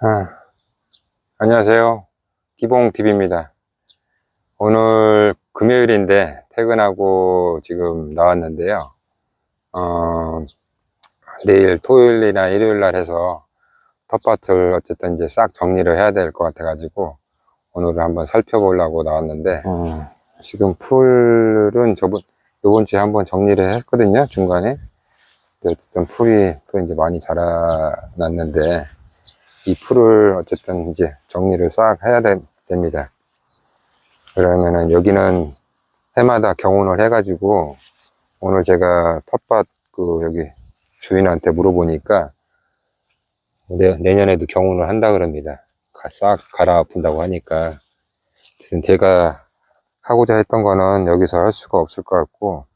아, 안녕하세요. 기봉TV입니다. 오늘 금요일인데 퇴근하고 지금 나왔는데요. 어, 내일 토요일이나 일요일 날 해서 텃밭을 어쨌든 이제 싹 정리를 해야 될 것 같아가지고 오늘은 한번 살펴보려고 나왔는데 어, 지금 풀은 저번 요번 주에 한번 정리를 했거든요 중간에 어쨌든 풀이 또 이제 많이 자라났는데 이 풀을 어쨌든 이제 정리를 싹 해야 되- 됩니다. 그러면은 여기는 해마다 경운을 해가지고 오늘 제가 텃밭 그 여기 주인한테 물어보니까 내, 내년에도 경운을 한다 그럽니다. 가- 싹 갈아엎은다고 하니까. 하여튼 제가 하고자 했던 거는 여기서 할 수가 없을 것 같고,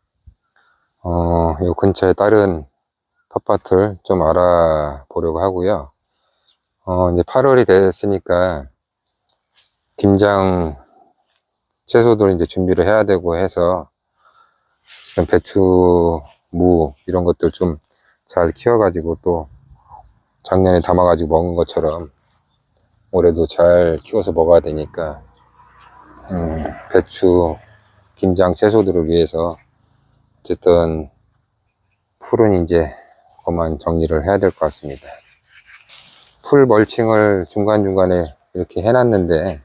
어, 요 근처에 다른 텃밭을 좀 알아보려고 하고요. 어, 이제 8월이 됐으니까, 김장 채소들 이제 준비를 해야 되고 해서, 지금 배추, 무, 이런 것들 좀 잘 키워가지고 또 작년에 담아가지고 먹은 것처럼 올해도 잘 키워서 먹어야 되니까, 음, 배추, 김장 채소들을 위해서 어쨌든 풀은 이제 그만 정리를 해야 될 것 같습니다. 풀 멀칭을 중간중간에 이렇게 해놨는데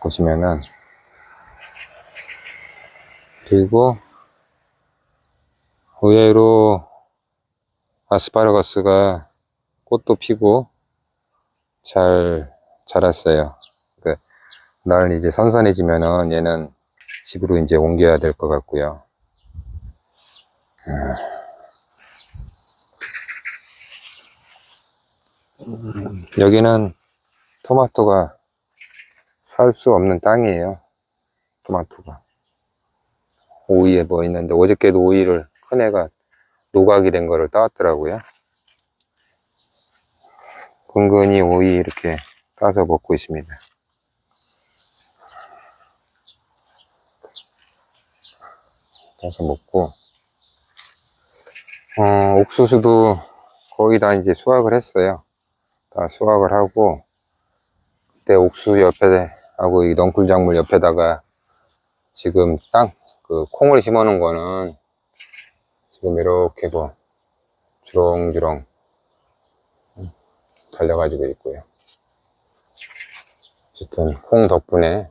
보시면은 그리고 의외로 아스파라거스가 꽃도 피고 잘 자랐어요. 그, 날 이제 선선해지면은 얘는 집으로 이제 옮겨야 될 것 같고요. 음, 여기는 토마토가 살 수 없는 땅이에요. 토마토가. 오이에 뭐 있는데 어저께도 오이를 큰 애가 노각이 된 거를 따왔더라고요. 근근히 오이 이렇게 따서 먹고 있습니다. 따서 먹고, 어, 옥수수도 거의 다 이제 수확을 했어요. 다 수확을 하고, 그때 옥수수 옆에, 하고 이 넝쿨 작물 옆에다가 지금 땅, 그 콩을 심어 놓은 거는 지금 이렇게 뭐, 주렁주렁 달려가지고 있고요. 어쨌든 콩 덕분에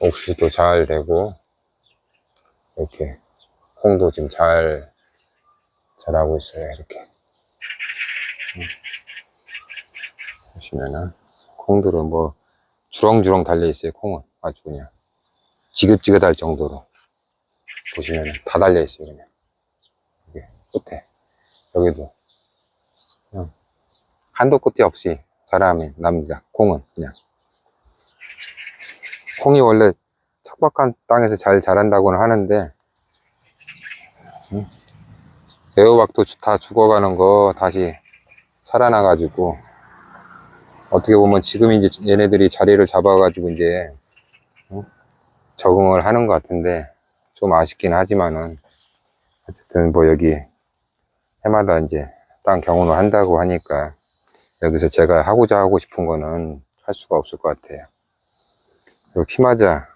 옥수수도 잘 되고 이렇게 콩도 지금 잘 자라고 있어요. 이렇게 음. 보시면은 콩들은 뭐 주렁주렁 달려 있어요. 콩은 아주 그냥 지긋지긋할 정도로 보시면은 다 달려 있어요. 그냥 여기 끝에 여기도 그냥 한도 끝이 없이 자라면 납니다. 콩은 그냥 콩이 원래 척박한 땅에서 잘 자란다고는 하는데 음, 애호박도 주- 다 죽어가는 거 다시 살아나가지고 어떻게 보면 지금 이제 얘네들이 자리를 잡아가지고 이제 음, 적응을 하는 것 같은데 좀 아쉽긴 하지만은 어쨌든 뭐 여기 해마다 이제 땅 경운을 한다고 하니까 여기서 제가 하고자 하고 싶은 거는 할 수가 없을 것 같아요. 그리고 피마자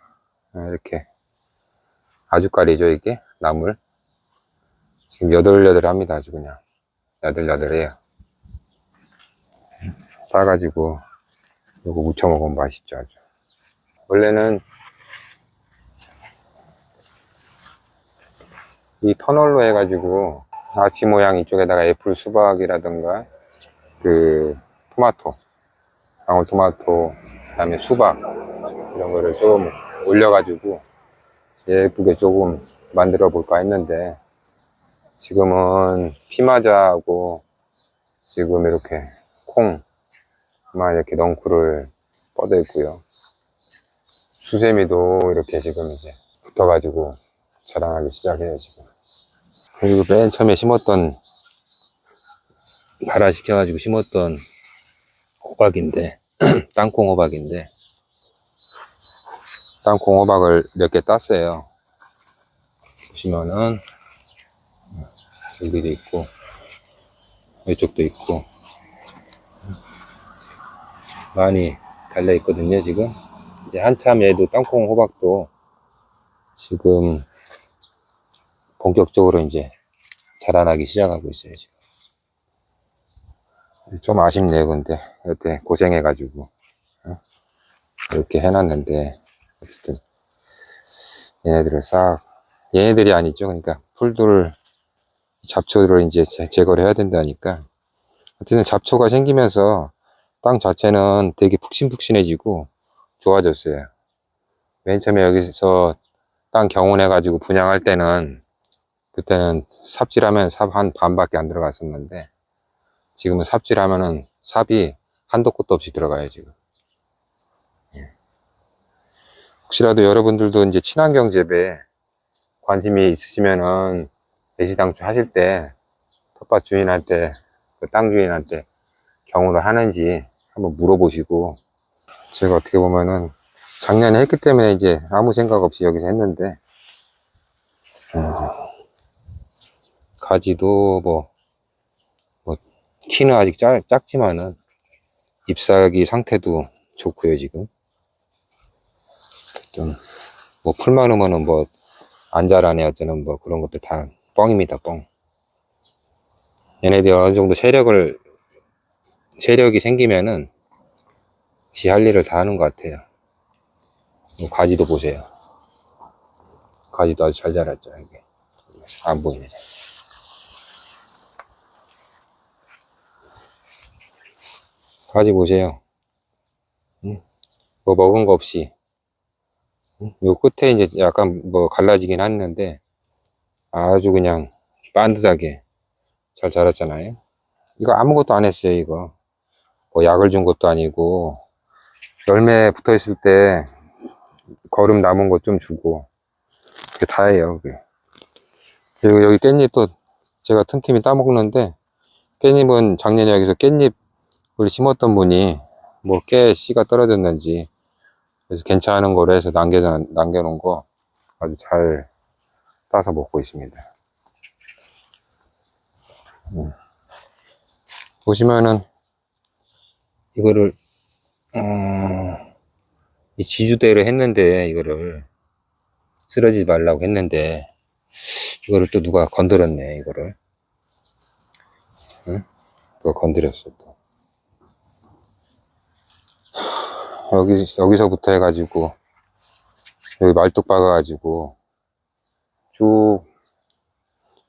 어, 이렇게 아주까리죠 이게? 나물 지금 여들여들합니다 아주 그냥 야들야들해요. 따가지고 이거 무쳐 먹으면 맛있죠 아주. 원래는 이 터널로 해가지고 아치 모양 이쪽에다가 애플 수박이라든가 그 토마토 방울토마토 그 다음에 수박 이런 거를 좀 올려가지고 예쁘게 조금 만들어 볼까 했는데 지금은 피마자하고 지금 이렇게 콩만 이렇게 넝쿨을 뻗어 있고요. 수세미도 이렇게 지금 이제 붙어가지고 자라나기 시작해요 지금. 그리고 맨 처음에 심었던 발화시켜가지고 심었던 호박인데 땅콩 호박인데 땅콩 호박을 몇 개 땄어요. 보시면은 여기도 있고 이쪽도 있고. 많이 달려 있거든요 지금. 이제 한참 얘도 땅콩 호박도 지금 본격적으로 이제 자라나기 시작하고 있어요 지금. 좀 아쉽네요 근데. 여태 고생해 가지고 어? 이렇게 해놨는데 어쨌든 얘네들을 싹 얘네들이 아니죠. 그러니까 풀들 잡초를 이제 제- 제거를 해야 된다니까. 어쨌든 잡초가 생기면서 땅 자체는 되게 푹신푹신해지고 좋아졌어요. 맨 처음에 여기서 땅 경운해가지고 분양할 때는 그때는 삽질하면 삽 한 반밖에 안 들어갔었는데 지금은 삽질하면은 삽이 한도 끝도 없이 들어가요 지금. 예. 혹시라도 여러분들도 이제 친환경 재배에 관심이 있으시면은 애시당초 하실 때 텃밭 주인한테 그 땅 주인한테 경우를 하는지 한번 물어보시고 제가 어떻게 보면은 작년에 했기 때문에 이제 아무 생각 없이 여기서 했는데 음, 가지도 뭐, 뭐 키는 아직 작, 작지만은 잎사귀 상태도 좋고요 지금. 좀 뭐 풀 많으면은 뭐 안 자라네 어쩌는 뭐 그런 것도 다 뻥입니다 뻥 얘네들이 어느 정도 세력을 세력이 생기면은 지 할 일을 다 하는 것 같아요 이 가지도 보세요 가지도 아주 잘 자랐죠 이게 안 보이네 잘. 가지 보세요 응? 뭐 먹은 거 없이 응? 요 끝에 이제 약간 뭐 갈라지긴 했는데 아주 그냥 반듯하게 잘 자랐잖아요. 이거 아무것도 안 했어요 이거. 뭐 약을 준 것도 아니고 열매 붙어 있을 때 거름 남은 것 좀 주고 그게 다예요 그게. 그리고 여기 깻잎도 제가 틈틈이 따먹는데 깻잎은 작년에 여기서 깻잎을 심었던 분이 뭐 깨 씨가 떨어졌는지 그래서 괜찮은 거로 해서 남겨, 남겨놓은 거 아주 잘 따서 먹고 있습니다. 음. 보시면은 이거를 음, 이 지주대로 했는데 이거를 쓰러지지 말라고 했는데 이거를 또 누가 건드렸네 이거를 응? 누가 건드렸어 또 여기 여기서부터 해가지고 여기 말뚝 박아가지고 쭉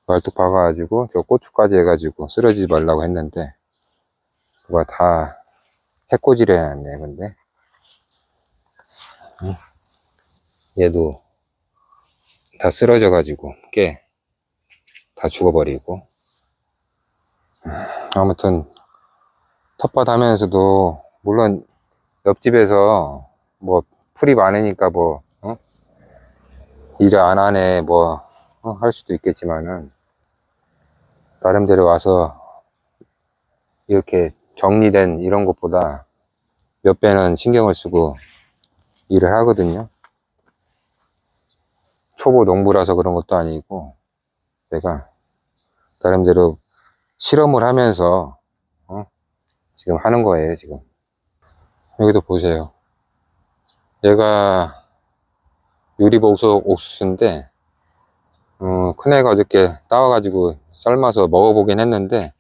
말뚝 박아가지고 저 고추까지 해가지고 쓰러지지 말라고 했는데 누가 다 해코지를 해놨네 근데 응? 얘도 다 쓰러져 가지고 깨 다 죽어버리고 아무튼 텃밭 하면서도 물론 옆집에서 뭐 풀이 많으니까 뭐 어? 일을 안 하네 뭐 할 수도 있겠지만은 나름대로 와서 이렇게 정리된 이런 것보다 몇 배는 신경을 쓰고 일을 하거든요. 초보 농부라서 그런 것도 아니고 내가 나름대로 실험을 하면서 어? 지금 하는 거예요 지금 여기도 보세요 얘가 유리복소 옥수수인데 어, 큰애가 어저께 따와가지고 삶아서 먹어보긴 했는데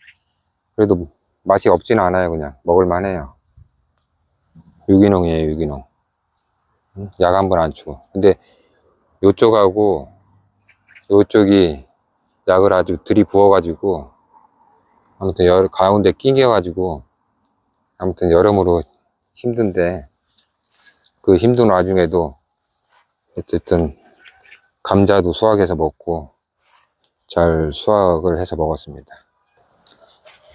그래도 맛이 없지는 않아요 그냥. 먹을만 해요. 유기농이에요 유기농. 약 한 번 안 주고. 근데 요쪽하고 요쪽이 약을 아주 들이부어가지고 아무튼 여 가운데 끼겨가지고 아무튼 여러모로 힘든데 그 힘든 와중에도 어쨌든 감자도 수확해서 먹고 잘 수확을 해서 먹었습니다.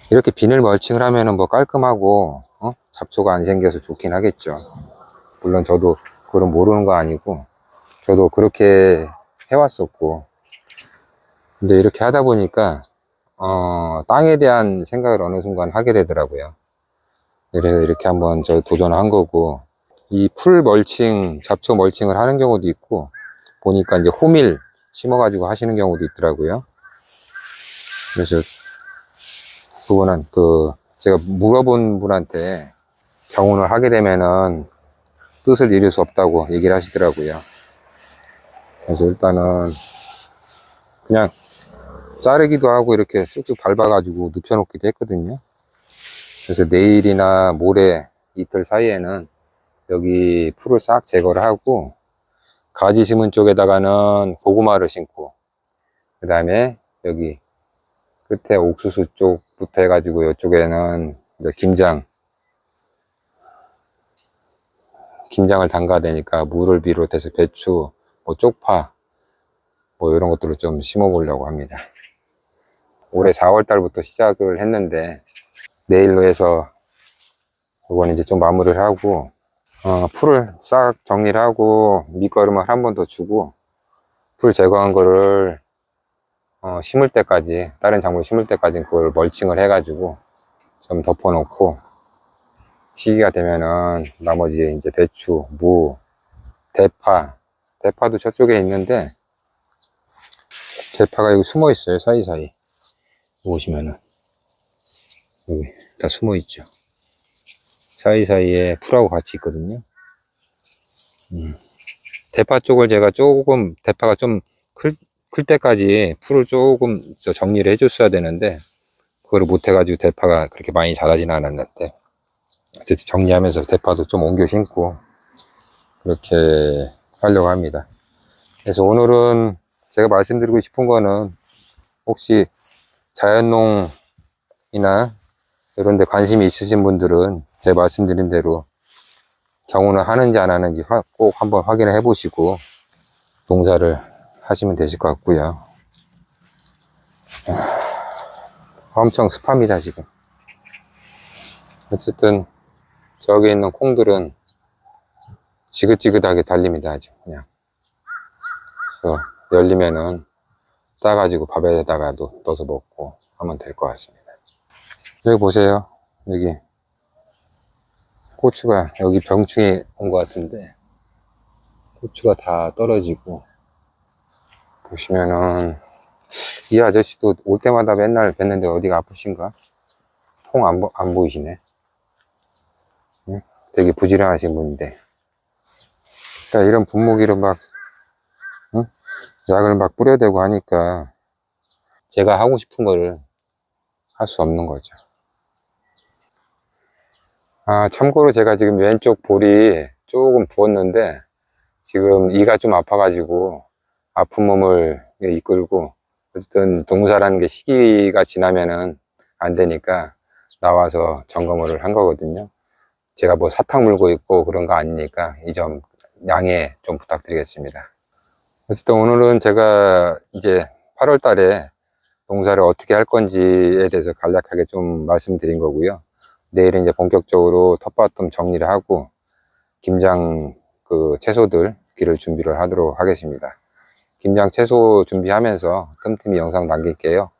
이렇게 비늘 멀칭을 하면은 뭐 깔끔하고 어? 잡초가 안 생겨서 좋긴 하겠죠. 물론 저도 그건 모르는 거 아니고 저도 그렇게 해왔었고 근데 이렇게 하다 보니까 어, 땅에 대한 생각을 어느 순간 하게 되더라고요. 그래서 이렇게 한번 저 도전한 거고 이 풀 멀칭, 잡초 멀칭을 하는 경우도 있고 보니까 이제 호밀 심어가지고 하시는 경우도 있더라고요. 그래서 그거는 그 제가 물어본 분한테 경운을 하게 되면은 뜻을 이룰 수 없다고 얘기를 하시더라고요. 그래서 일단은 그냥 자르기도 하고 이렇게 쑥쑥 밟아가지고 눕혀놓기도 했거든요. 그래서 내일이나 모레 이틀 사이에는 여기 풀을 싹 제거를 하고 가지 심은 쪽에다가는 고구마를 심고 그 다음에 여기 끝에 옥수수 쪽부터 해가지고 이쪽에는 이제 김장 김장을 담가야 되니까 물을 비롯해서 배추, 뭐 쪽파 뭐 이런 것들을 좀 심어 보려고 합니다. 올해 4월 달부터 시작을 했는데 내일로 해서 이건 이제 좀 마무리를 하고 어, 풀을 싹 정리를 하고 밑거름을 한 번 더 주고 풀 제거한 거를 어, 심을 때까지 다른 작물 심을 때까지 그걸 멀칭을 해가지고 좀 덮어놓고 시기가 되면은 나머지 이제 배추, 무, 대파 대파도 저쪽에 있는데 대파가 여기 숨어 있어요 사이사이. 보시면은. 여기 다 숨어 있죠 사이사이에 풀하고 같이 있거든요 음. 대파 쪽을 제가 조금 대파가 좀클 클 때까지 풀을 조금 저 정리를 해줬어야 되는데 그거를 못 해가지고 대파가 그렇게 많이 자라지는 않았는데 어쨌든 정리하면서 대파도 좀 옮겨 심고 그렇게 하려고 합니다. 그래서 오늘은 제가 말씀드리고 싶은 거는 혹시 자연농이나 이런 데 관심이 있으신 분들은 제가 말씀드린 대로 경우는 하는지 안 하는지 화- 꼭 한번 확인을 해 보시고 농사를 하시면 되실 것 같고요. 아, 엄청 습합니다, 지금. 어쨌든 저기 있는 콩들은 지긋지긋하게 달립니다, 아주 그냥. 그래서 열리면은 따가지고 밥에다가도 넣어서 먹고 하면 될 것 같습니다. 여기 보세요. 여기 고추가 여기 병충해 온 것 같은데 고추가 다 떨어지고 보시면은 이 아저씨도 올 때마다 맨날 뵀는데 어디가 아프신가? 통안 안 보이시네. 응? 되게 부지런하신 분인데. 그러니까 이런 분무기로 막, 응? 약을 막 뿌려대고 하니까 제가 하고 싶은 거를 할 수 없는 거죠. 아, 참고로 제가 지금 왼쪽 볼이 조금 부었는데 지금 이가 좀 아파가지고 아픈 몸을 이끌고 어쨌든 동사라는 게 시기가 지나면은 안 되니까 나와서 점검을 한 거거든요. 제가 뭐 사탕 물고 있고 그런 거 아니니까 이 점 양해 좀 부탁드리겠습니다. 어쨌든 오늘은 제가 이제 8월 달에 농사를 어떻게 할 건지에 대해서 간략하게 좀 말씀드린 거고요. 내일은 이제 본격적으로 텃밭 좀 정리를 하고 김장 그 채소들 기를 준비를 하도록 하겠습니다. 김장 채소 준비하면서 틈틈이 영상 남길게요.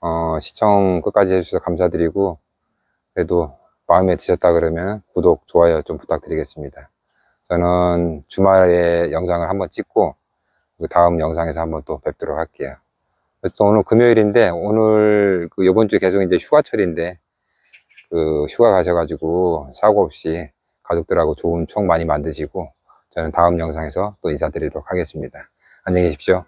어, 시청 끝까지 해주셔서 감사드리고 그래도 마음에 드셨다 그러면 구독, 좋아요 좀 부탁드리겠습니다. 저는 주말에 영상을 한번 찍고 그 다음 영상에서 한번 또 뵙도록 할게요. 그래서 오늘 금요일인데 오늘 그 이번 주 계속 이제 휴가철인데 그 휴가 가셔가지고 사고 없이 가족들하고 좋은 추억 많이 만드시고 저는 다음 영상에서 또 인사드리도록 하겠습니다. 안녕히 계십시오.